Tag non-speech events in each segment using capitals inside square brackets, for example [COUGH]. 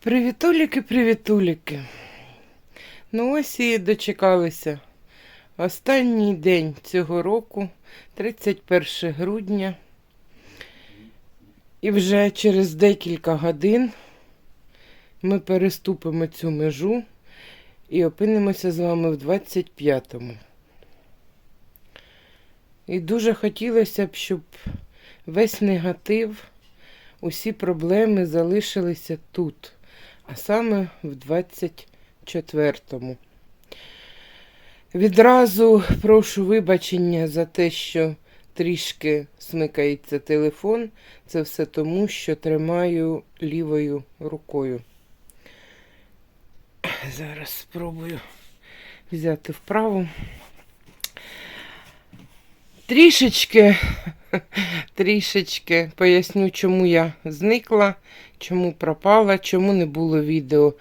Привітуліки, привітуліки. Ну ось і дочекалися. Останній день цього року, 31 грудня. І вже через декілька годин ми переступимо цю межу і опинимося з вами в 25-му. І дуже хотілося б, щоб весь негатив, усі проблеми залишилися тут, а саме в 24-му. Відразу прошу вибачення за те, що трішки смикається телефон. Це все тому, що тримаю лівою рукою. Зараз спробую взяти вправу. Трішечки, [LAUGHS] трішечки поясню, чому я зникла, чому пропала, чому не було відео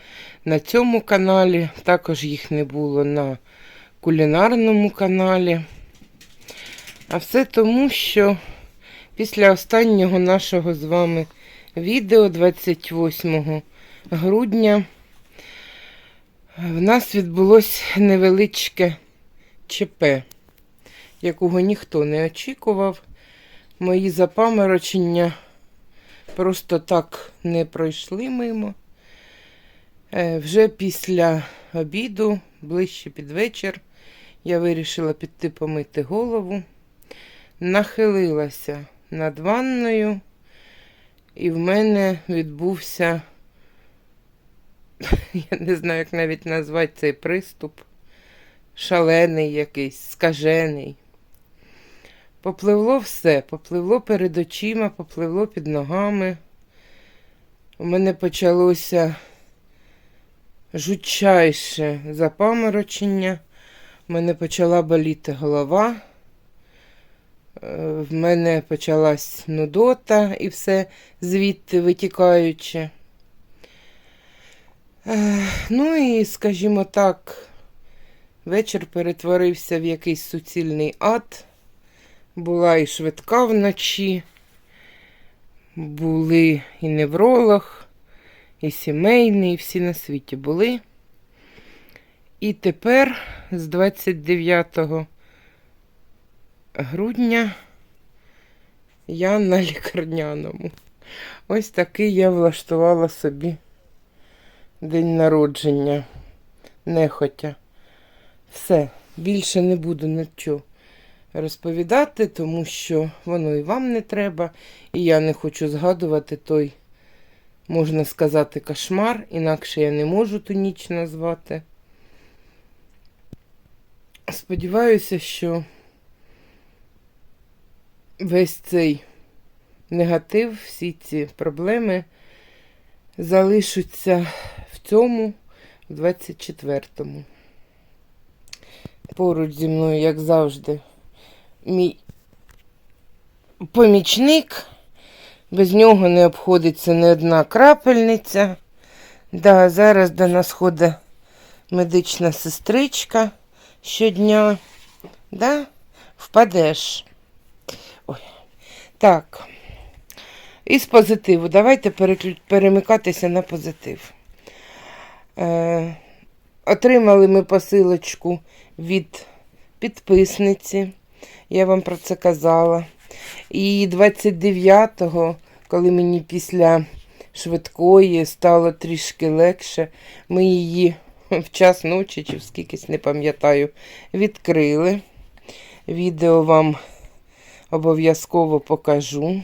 на цьому каналі. Також їх не було на кулінарному каналі. А все тому, що після останнього нашого з вами відео 28 грудня в нас відбулось невеличке ЧП, якого ніхто не очікував. Мої запаморочення просто так не пройшли мимо. Е, Вже після обіду, ближче під вечір, я вирішила піти помити голову, нахилилася над ванною, і в мене відбувся, [LAUGHS] я не знаю, як навіть назвати цей приступ, шалений якийсь, скажений. Попливло все, попливло перед очима, попливло під ногами. У мене почалося жутчайше запаморочення. У мене почала боліти голова. Е, В мене почалась нудота і все звідти витікаючи. Е, Ну і, скажімо так, вечір перетворився в якийсь суцільний ад. Була і швидка вночі, були і невролог, і сімейний, і всі на світі були. І тепер з 29 грудня я на лікарняному. Ось такий я влаштувала собі день народження. Нехотя. Все, більше не буду нічого розповідати, тому що воно і вам не треба, і я не хочу згадувати той, можна сказати, кошмар, інакше я не можу ту ніч назвати. Сподіваюся, що весь цей негатив, всі ці проблеми залишаться в цьому, в 24-му. Поруч зі мною, як завжди, мій помічник. Без нього не обходиться ні одна крапельниця. Да, зараз до нас ходить медична сестричка щодня. Да? Впадеш. Ой. Так. Із позитиву. Давайте переклю... перемикатися на позитив. Е... Отримали ми посилочку від підписниці. Я вам про це казала. І 29-го, коли мені після швидкої стало трішки легше, ми її [LAUGHS] в час ночі, чи в скількись, не пам'ятаю, відкрили. Відео вам обов'язково покажу.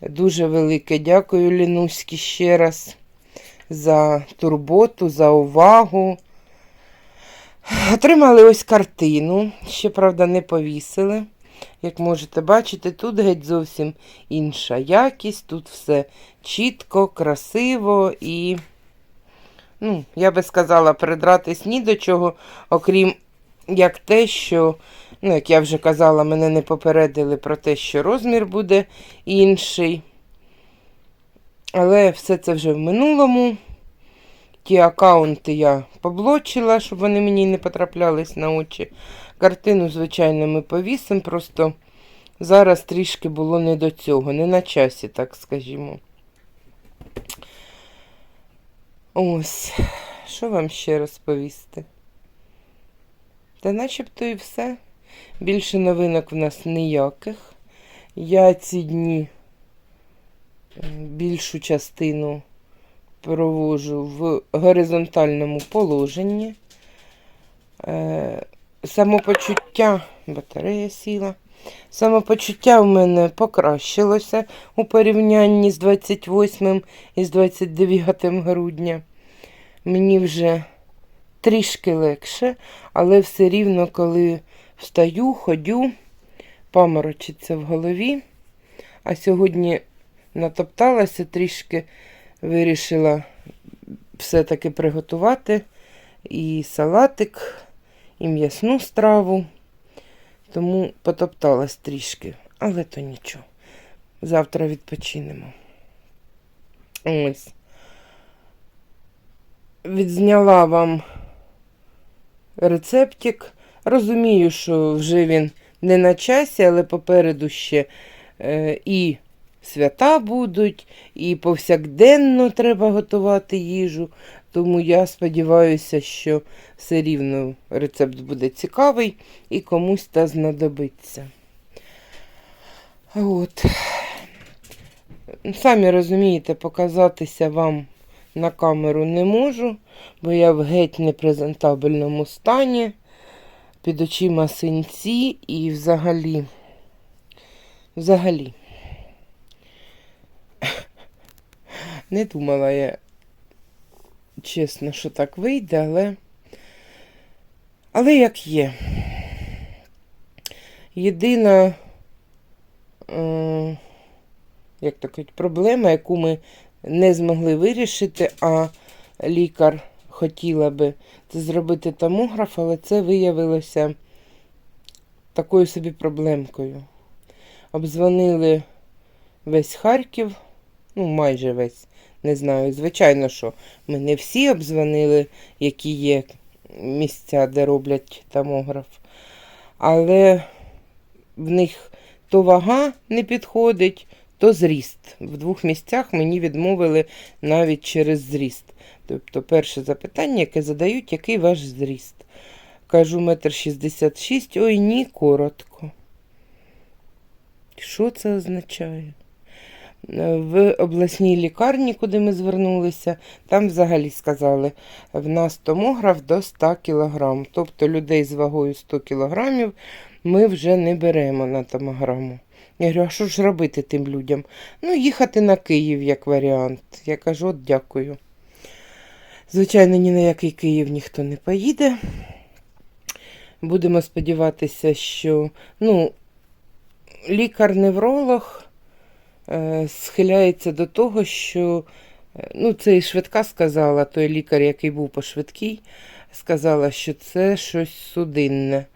Дуже велике дякую, Лінуські, ще раз за турботу, за увагу. Отримали ось картину, ще, правда, не повісили. Як можете бачити, тут геть зовсім інша якість, тут все чітко, красиво і, ну, я би сказала, придратись ні до чого, окрім як те, що, ну, як я вже казала, мене не попередили про те, що розмір буде інший. Але все це вже в минулому. Ті аккаунти я поблочила, щоб вони мені не потраплялись на очі. Картину, звичайно, ми повісимо, просто зараз трішки було не до цього, не на часі, так скажімо. Ось, що вам ще розповісти? Та начебто і все. Більше новинок в нас ніяких. Я ці дні більшу частину проводжу в горизонтальному положенні. Е, Самопочуття, батарея сіла. Самопочуття в мене покращилося у порівнянні з 28 і з 29 грудня. Мені вже трішки легше, але все рівно, коли встаю, ходю, паморочиться в голові. А сьогодні натопталася трішки, вирішила все-таки приготувати і салатик, і м'ясну страву. Тому потопталась трішки, але то нічого. Завтра відпочинемо. Ось. Відзняла вам рецептик. Розумію, що вже він не на часі, але попереду ще е, і свята будуть, і повсякденно треба готувати їжу. Тому я сподіваюся, що все рівно рецепт буде цікавий і комусь та знадобиться. От. Самі розумієте, показатися вам на камеру не можу, бо я в геть непрезентабельному стані, під очима синці і взагалі. Взагалі. Не думала я, чесно, що так вийде, але. Але як є. Єдина, е, як то кажуть, проблема, яку ми не змогли вирішити, а лікар хотіла би це зробити томограф, але це виявилося такою собі проблемкою. Обдзвонили весь Харків, ну майже весь, не знаю. Звичайно, що ми не всі обдзвонили, які є місця, де роблять томограф, але в них то вага не підходить, то зріст. В двох місцях мені відмовили навіть через зріст. Тобто, перше запитання, яке задають, який ваш зріст? Кажу, метр шістдесят шість, ой ні, коротко. Що це означає? В обласній лікарні, куди ми звернулися, там взагалі сказали, в нас томограф до 100 кг. Тобто людей з вагою 100 кг ми вже не беремо на томограму. Я говорю, а що ж робити тим людям? Ну, їхати на Київ як варіант. Я кажу, от дякую. Звичайно, ні на який Київ ніхто не поїде. Будемо сподіватися, що ну, лікар-невролог е, схиляється до того, що е, ну, це і швидка сказала, той лікар, який був по швидкій, сказала, що це щось судинне.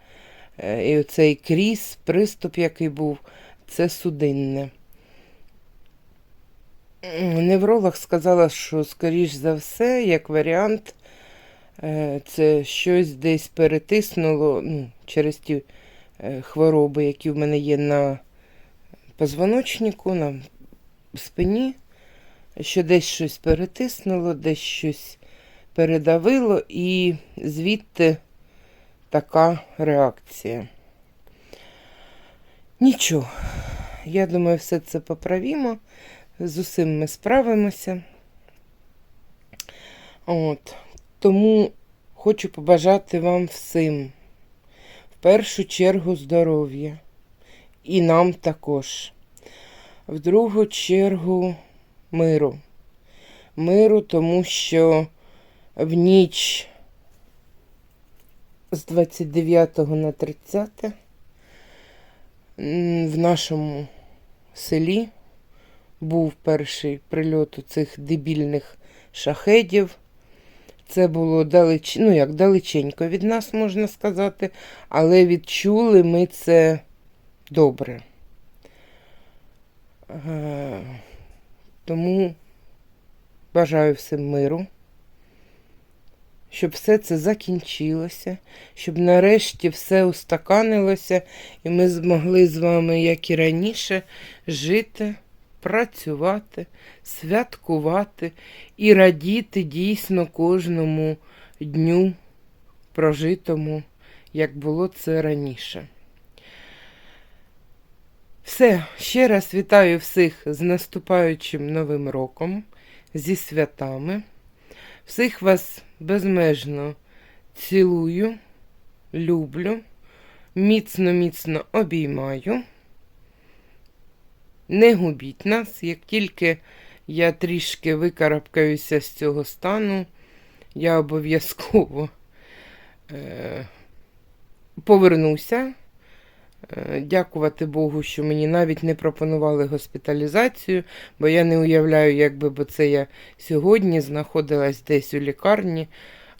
Е, і оцей кріс, приступ, який був, це судинне. Невролог сказала, що, скоріш за все, як варіант, е, це щось десь перетиснуло ну, через ті е, хвороби, які в мене є на позвоночнику, на спині, що десь щось перетиснуло, десь щось передавило, і звідти така реакція. Нічого, я думаю, все це поправімо. З усім ми справимося. От. Тому хочу побажати вам всім, в першу чергу, здоров'я. І нам також. В другу чергу миру. Миру, тому що в ніч з 29 на 30 в нашому селі був перший прильот у цих дебільних шахедів. Це було далеч... ну, як далеченько від нас, можна сказати, але відчули ми це добре. Е, Тому бажаю всім миру, щоб все це закінчилося, щоб нарешті все устаканилося, і ми змогли з вами, як і раніше, жити працювати, святкувати і радіти дійсно кожному дню прожитому, як було це раніше. Все, ще раз вітаю всіх з наступаючим новим роком, зі святами. Всіх вас безмежно цілую, люблю, міцно-міцно обіймаю. Не губіть нас, як тільки я трішки викарабкаюся з цього стану, я обов'язково е, повернуся. Е, Дякувати Богу, що мені навіть не пропонували госпіталізацію, бо я не уявляю, якби бо це я сьогодні знаходилась десь у лікарні,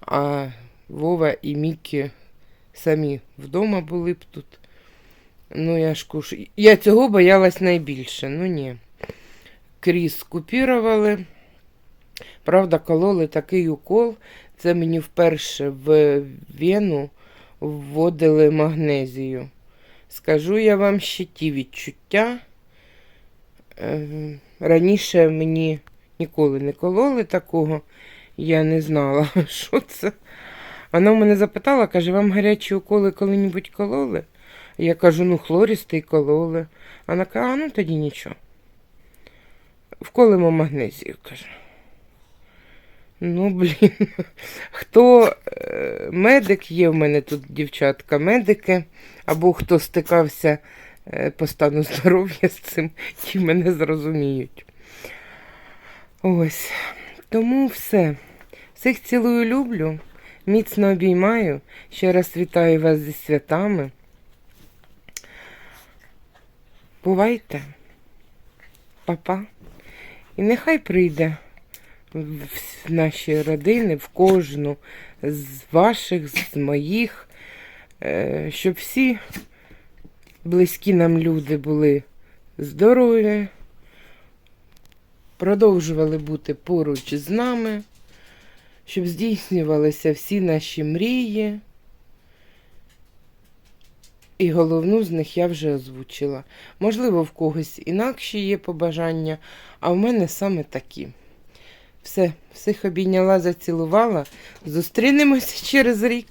а Вова і Мікі самі вдома були б тут. Ну, я ж куш... Я цього боялась найбільше. Ну ні. Кріс купірували. Правда, кололи такий укол. Це мені вперше в вену вводили магнезію. Скажу я вам ще ті відчуття. Е, Раніше мені ніколи не кололи такого. Я не знала, [LAUGHS] що це. Вона в мене запитала, каже, вам гарячі уколи коли-небудь кололи? Я кажу, ну, хлористий кололи. Вона каже, а ну тоді нічого. Вколимо магнезію, каже. Ну, блін. [LAUGHS] Хто е, медик є в мене тут дівчатка, медики, або хто стикався е, по стану [LAUGHS] здоров'я з цим, ті мене зрозуміють. Ось. Тому все. Всіх цілую люблю, міцно обіймаю. Ще раз вітаю вас зі святами. Бувайте, папа. І нехай прийде в наші родини, в кожну з ваших, з моїх, е, щоб всі близькі нам люди були здорові, продовжували бути поруч з нами, щоб здійснювалися всі наші мрії. І головну з них я вже озвучила. Можливо, в когось інакші є побажання, а в мене саме такі. Все, всіх обійняла, зацілувала. Зустрінемося через рік.